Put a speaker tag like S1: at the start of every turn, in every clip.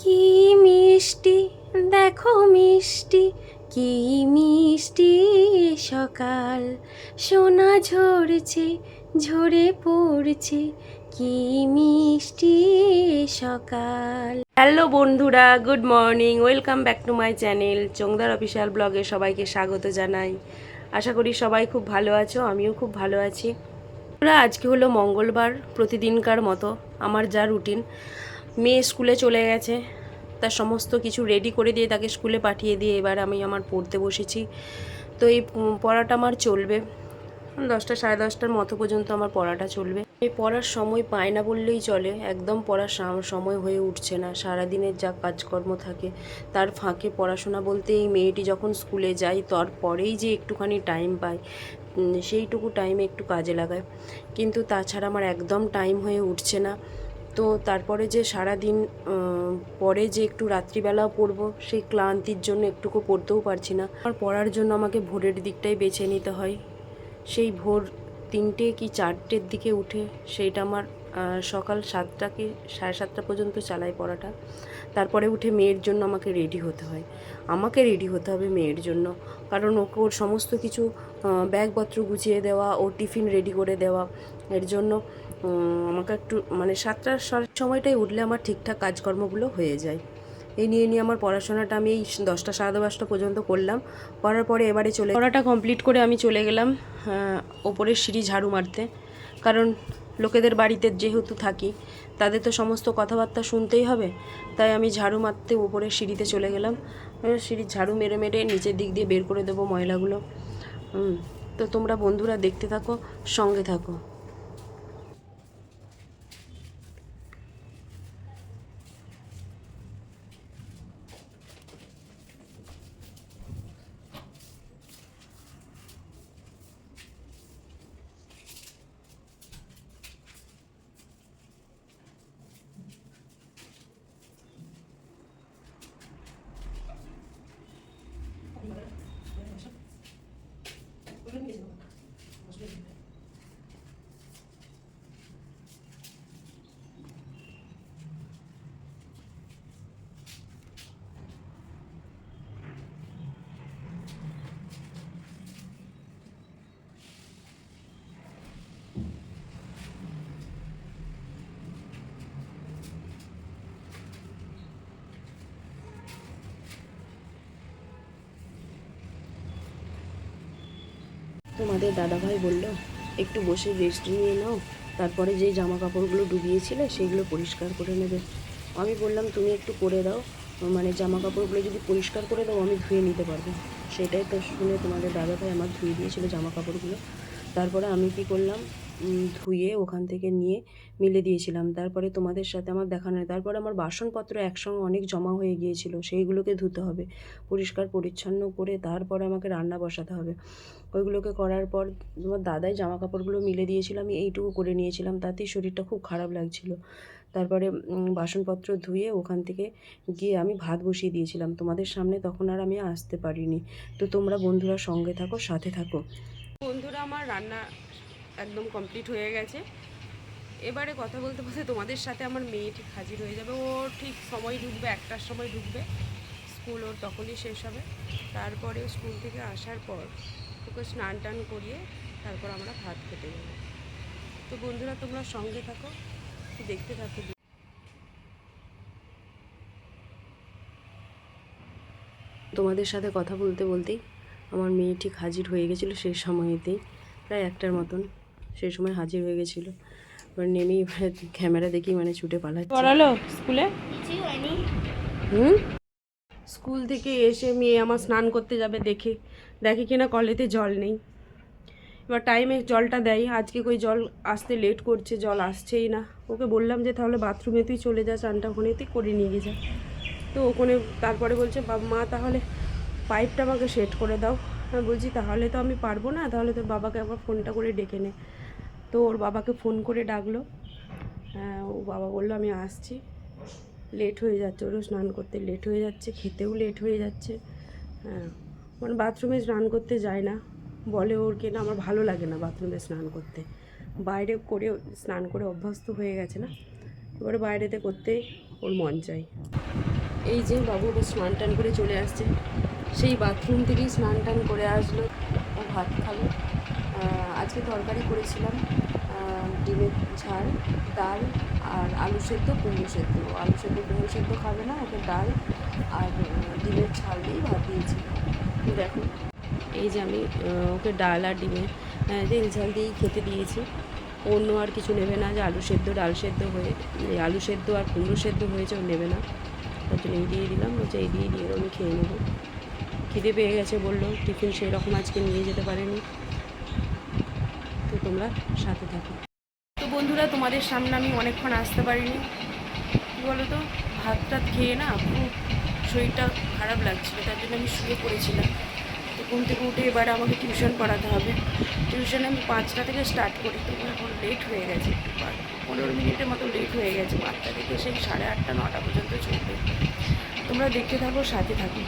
S1: কি মিষ্টি, দেখো মিষ্টি, কি মিষ্টি সকাল। সোনা ঝরছে, ঝরে পড়ছে, কি মিষ্টি সকাল। হ্যালো বন্ধুরা, good morning, welcome back to my channel, Chongdar official ব্লগে সবাইকে স্বাগত জানাই। আশা করি সবাই খুব ভালো আছো, আমিও খুব ভালো আছি। আজকে হলো মঙ্গলবার, প্রতিদিনকার মতো, আমার যা রুটিন মেয়ে স্কুলে চলে গেছে। তার সমস্ত কিছু রেডি করে দিয়ে তাকে স্কুলে পাঠিয়ে দিয়ে এবার আমি আমার পড়তে বসেছি। তো এই পড়াটা আমার চলবে। দশটা সাড়ে দশটার মতো পর্যন্ত আমার পড়াটা চলবে। এই পড়ার সময় পায় না বললেই চলে। একদম পড়ার সময় হয়ে উঠছে না। সারাদিনের যা কাজকর্ম থাকে, তার ফাঁকে পড়াশোনা বলতে এই মেয়েটি যখন স্কুলে যায়, তারপরেই যে একটুখানি টাইম পায় সেইটুকু টাইমে একটু কাজে লাগায়। কিন্তু তাছাড়া আমার একদম টাইম হয়ে উঠছে না। তো তারপরে যে সারা দিন পরে যে একটু রাত্রিবেলাও পড়ব, সেই ক্লান্তির জন্য একটুকু পড়তেও পারছি না। আর পড়ার জন্য আমাকে ভোরের দিকটাই বেছে নিতে হয়। সেই ভোর তিনটে কি চারটের দিকে উঠে সেইটা আমার সকাল সাতটা কি সাড়ে সাতটা পর্যন্ত চালাই পড়াটা। তারপরে উঠে মেয়ের জন্য আমাকে রেডি হতে হয়। আমাকে রেডি হতে হবে মেয়ের জন্য। কারণ ওকে ওর সমস্ত কিছু ব্যাগপত্র গুছিয়ে দেওয়া, ওর টিফিন রেডি করে দেওয়া, এর জন্য আমাকে একটু মানে সাতটার সময়টাই উঠলে আমার ঠিকঠাক কাজকর্মগুলো হয়ে যায়। এই নিয়ে নিয়ে আমার পড়াশোনাটা আমি এই দশটা, সাড়ে দশটা পর্যন্ত করলাম। করার পরে এবারে চলে পড়াটা কমপ্লিট করে আমি চলে গেলাম ওপরের সিঁড়ি ঝাড়ু মারতে। কারণ লোকেদের বাড়িতে যেহেতু থাকি, তাদের তো সমস্ত কথাবার্তা শুনতেই হবে। তাই আমি ঝাড়ু মারতে ওপরের সিঁড়িতে চলে গেলাম। সিঁড়ির ঝাড়ু মেরে মেরে নিচের দিক দিয়ে বের করে দেবো ময়লাগুলো। তো তোমরা বন্ধুরা দেখতে থাকো, সঙ্গে থাকো। তোমাদের দাদাভাই বলল, একটু বসে রেস্ট নিয়ে নাও, তারপরে যে জামা কাপড়গুলো ডুবিয়েছিলে সেগুলো পরিষ্কার করে নেবে। আমি বললাম, তুমি একটু করে দাও মানে জামা কাপড়গুলো যদি পরিষ্কার করে দাও, আমি ধুয়ে নিতে পারব। সেটাই তো শুনে তোমাদের দাদাভাই আমার ধুয়ে দিয়েছিলো জামা কাপড়গুলো তারপরে আমি কি করলাম ধুয়ে ওখান থেকে নিয়ে মিলে দিয়েছিলাম। তারপরে তোমাদের সাথে আমার দেখানো হয় তারপরে আমার বাসনপত্র একসঙ্গে অনেক জমা হয়ে গিয়েছিল। সেইগুলোকে ধুতে হবে, পরিষ্কার পরিচ্ছন্ন করে তারপরে আমাকে রান্না বসাতে হবে। ওইগুলোকে করার পর তোমার দাদাই জামা কাপড়গুলো মিলে দিয়েছিল, আমি এইটুকু করে নিয়েছিলাম। তাতেই শরীরটা খুব খারাপ লাগছিল। তারপরে বাসনপত্র ধুয়ে ওখান থেকে গিয়ে আমি ভাত বসিয়ে দিয়েছিলাম। তোমাদের সামনে তখন আর আমি আসতে পারিনি। তো তোমরা বন্ধুরা সঙ্গে থাকো, সাথে থাকো। বন্ধুরা, আমার রান্না একদম কমপ্লিট হয়ে গেছে। এবারে কথা বলতে বলতে তোমাদের সাথে আমার মেয়ে ঠিক হাজির হয়ে যাবে। ও ঠিক সময় ঢুকবে, একটার সময় ঢুকবে। স্কুল ওর তখনই শেষ হবে। তারপরে স্কুল থেকে আসার পর ওকে স্নান টান করিয়ে তারপর আমরা ভাত খেতে যাব। তো বন্ধুরা, তোমরা সঙ্গে থাকো দেখতে থাকো। তোমাদের সাথে কথা বলতে বলতেই আমার মেয়ে ঠিক হাজির হয়ে গেছিল সেই সময়তেই, প্রায় একটার মতন। সেই সময় হাজির হয়ে গেছিল। এবার নেমেই এবার ক্যামেরা দেখি মানে ছুটে পালাচ্ছে। পড়ালো স্কুলে? হুম? স্কুল থেকে এসে মেয়ে আমার স্নান করতে যাবে দেখে। দেখে কিনা কলেতে জল নেই। এবার টাইমে জলটা দেয়। আজকে কই জল আসতে লেট করছে জল আসছেই না। ওকে বললাম যে তাহলে বাথরুমে তুই চলে যা চানটা ওখানে তুই করে নিয়ে গিয়ে যা। তো ওখানে তারপরে বলছে বাবা মা তাহলে পাইপটা আমাকে সেট করে দাও। আমি বলছি তাহলে তো আমি পারব না। তাহলে তোর বাবাকে আবার ফোনটা করে ডেকে নে। তো ওর বাবাকে ফোন করে ডাকলো। হ্যাঁ, ও বাবা বলল আমি আসছি। লেট হয়ে যাচ্ছে ওরও স্নান করতে লেট হয়ে যাচ্ছে খেতেও লেট হয়ে যাচ্ছে। হ্যাঁ মানে বাথরুমে স্নান করতে যায় না। বলে ওর কেনা আমার ভালো লাগে না বাথরুমে স্নান করতে। বাইরে করে স্নান করে অভ্যস্ত হয়ে গেছে না। এবারে বাইরেতে করতে ওর মন চাই এই যে বাবু ওটা স্নান টান করে চলে আসছে। সেই বাথরুম থেকেই স্নান টান করে আসলো। ও ভাত খাবে আজকে তরকারি করেছিলাম। ডিমের ঝাল, ডাল আর আলু সেদ্ধ, কুমড়ো সেদ্ধ। আলু সেদ্ধ, কুমড়ো সেদ্ধ খাবে না, ওকে ডাল আর ডিমের ঝাল দিয়েই ভাত দিয়েছি। দেখো, এই যে আমি ওকে ডাল আর ডিমের তেল ঝাল দিয়েই খেতে দিয়েছি। অন্য আর কিছু নেবে না, যে আলু সেদ্ধ, ডাল সেদ্ধ হয়ে এই আলু সেদ্ধ আর কুমড়ো সেদ্ধ হয়েছে, ও নেবে না। তার জন্য এই দিয়ে দিলাম, বলছে এই দিয়ে দিয়ে আমি খেয়ে নেব। খিদে পেয়ে গেছে, বলল, টিফিন সেই রকম আজকে নিয়ে যেতে পারেনি। তোমরা সাথে থাকো। তো বন্ধুরা, তোমাদের সামনে আমি অনেকক্ষণ আসতে পারিনি। কী বলো তো ভাত টাত খেয়ে না খুব শরীরটা খারাপ লাগছিল, তার জন্য আমি শুয়ে পড়েছিলাম। তো ঘুম থেকে উঠে এবার আমাকে টিউশন পড়াতে হবে। টিউশন আমি পাঁচটা থেকে স্টার্ট করি, তো এখন লেট হয়ে গেছে পনেরো মিনিটের মতো লেট হয়ে গেছে, পাঁচটা থেকে সেই সাড়ে আটটা, নটা পর্যন্ত চলবে। তোমরা দেখতে থাকো, সাথে থাকো।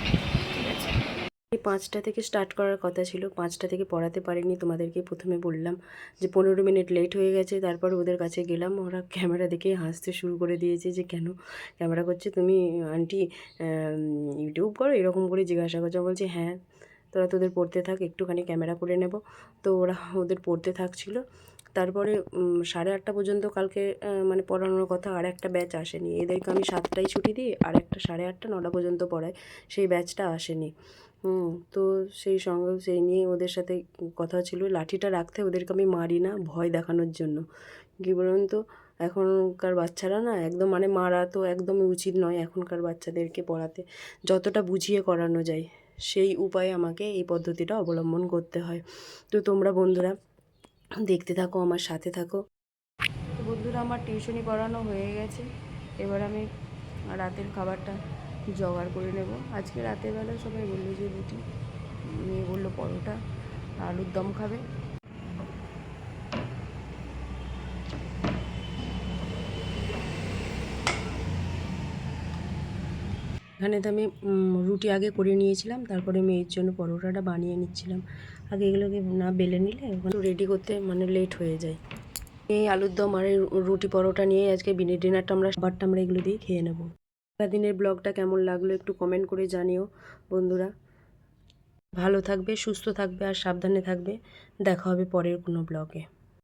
S1: পাঁচটা থেকে স্টার্ট করার কথা ছিল। পাঁচটা থেকে পড়াতে পারিনি, তোমাদেরকে প্রথমে বললাম যে পনেরো মিনিট লেট হয়ে গেছে, তারপর ওদের কাছে গেলাম। ওরা ক্যামেরা দেখে হাসতে শুরু করে দিয়েছে যে, কেন ক্যামেরা করছে? তুমি আন্টি ইউটিউব করো? এরকম করে জিজ্ঞাসা করছ। বলছে হ্যাঁ তোরা তোদের পড়তে থাক, একটুখানি ক্যামেরা করে নেব। তো ওরা ওদের পড়তে থাকছিল। তারপরে সাড়ে আটটা পর্যন্ত কালকে মানে পড়ানোর কথা, আর একটা ব্যাচ আসেনি। এদেরকে আমি সাতটায় ছুটি দিই, আর একটা সাড়ে আটটা, নটা পর্যন্ত পড়াই সেই ব্যাচটা আসেনি। তো সেই সঙ্গে, সেই নিয়ে ওদের সাথে কথা ছিল। লাঠিটা রাখতে ওদেরকে আমি মারি না, ভয় দেখানোর জন্য। কী বলুন তো, এখনকার বাচ্চারা না, একদম মানে মারা তো একদমই উচিত নয় এখনকার বাচ্চাদেরকে পড়াতে। যতটা বুঝিয়ে করানো যায়, সেই উপায়ে আমাকে এই পদ্ধতিটা অবলম্বন করতে হয়। তো তোমরা বন্ধুরা দেখতে থাকো, আমার সাথে থাকো। তো বন্ধুরা, আমার টিউশনি পড়ানো হয়ে গেছে। এবার আমি রাতের খাবারটা জোগাড় করে নেব। আজকে রাতের বেলা সবাই বলল যে রুটি। মেয়ে বলল পরোটা। আলুর দম খাবে। এখানে তো আমি রুটি আগে করে নিয়েছিলাম, তারপরে মেয়ের জন্য পরোটাটা বানিয়ে নিচ্ছিলাম। আগে এগুলোকে না বেলে নিলে ওখানে রেডি করতে মানে লেট হয়ে যায়। এই আলুর দম আর রুটি পরোটা নিয়ে আজকে বিনের ডিনারটা আমরা খাবারটা আমরা এগুলো দিয়ে খেয়ে নেব। সারাদিনের ব্লগটা কেমন লাগল একটু কমেন্ট করে জানিও, বন্ধুরা। ভালো থাকবে, সুস্থ থাকবে আর সাবধানে থাকবে। দেখা হবে পরের কোনো ব্লগে